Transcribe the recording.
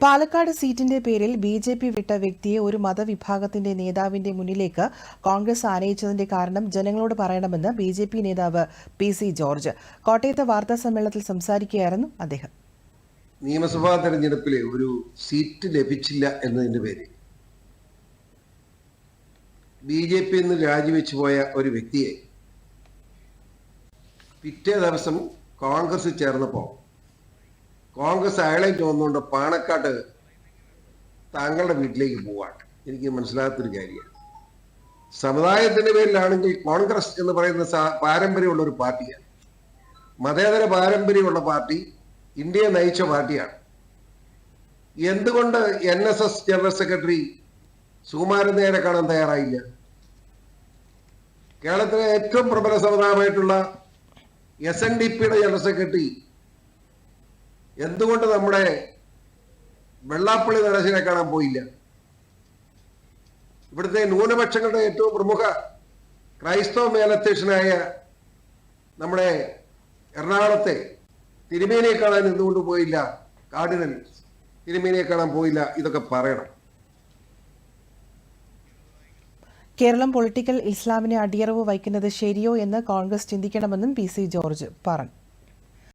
പാലക്കാട് സീറ്റിന്റെ പേരിൽ B J P വിട്ട വ്യക്തിയെ ഒരു മതവിഭാഗത്തിന്റെ നേതാവിന്റെ മുന്നിലേക്ക് കോൺഗ്രസ് ആനയിച്ചതിന്റെ കാരണം ജനങ്ങളോട് പറയണമെന്ന് ബി ജെ പി നേതാവ് പി സി ജോർജ്. കോട്ടയത്തെ വാർത്താ സമ്മേളനത്തിൽ സംസാരിക്കുകയായിരുന്നു അദ്ദേഹം. നിയമസഭാ തെരഞ്ഞെടുപ്പിലെ ഒരു സീറ്റ് ലഭിച്ചില്ല എന്നതിന്റെ പേര്. ബി ജെ പി നിന്ന് രാജിവെച്ചു പോയ ഒരു വ്യക്തിയെ പിറ്റേ ദിവസം കോൺഗ്രസ് ചേർന്നപ്പോ കോൺഗ്രസ് അയാളെ തോന്നുന്നുണ്ട് പാണക്കാട്ട് താങ്കളുടെ വീട്ടിലേക്ക് പോവാണ്. എനിക്ക് മനസ്സിലാകാത്തൊരു കാര്യമാണ്. സമുദായത്തിന്റെ പേരിലാണെങ്കിൽ കോൺഗ്രസ് എന്ന് പറയുന്ന പാരമ്പര്യമുള്ള ഒരു പാർട്ടിയാണ്. മതേതര പാരമ്പര്യമുള്ള പാർട്ടി ഇന്ത്യയെ നയിച്ച പാർട്ടിയാണ്. എന്തുകൊണ്ട് N S S general secretary Sukumaran നേരെ കാണാൻ തയ്യാറായില്ല? കേരളത്തിലെ ഏറ്റവും പ്രബല സമുദായമായിട്ടുള്ള എസ് എൻ ഡി പിയുടെ ജനറൽ സെക്രട്ടറി എന്തുകൊണ്ട് നമ്മുടെ വെള്ളാപ്പള്ളി നരേശനെ കാണാൻ പോയില്ല? ഇവിടുത്തെ ന്യൂനപക്ഷങ്ങളുടെ ഏറ്റവും പ്രമുഖ ക്രൈസ്തവ മേലധ്യക്ഷനായ നമ്മുടെ എറണാകുളത്തെ തിരുമേനിയെ കാണാൻ എന്തുകൊണ്ട് പോയില്ല? കാർഡിനൽ തിരുമേനിയെ കാണാൻ പോയില്ല ഇതൊക്കെ പറയണം. കേരളം പൊളിറ്റിക്കൽ ഇസ്ലാമിനെ അടിയറവ് വയ്ക്കുന്നത് ശരിയോ എന്ന് കോൺഗ്രസ് ചിന്തിക്കണമെന്നും പി സി ജോർജ് പറഞ്ഞു.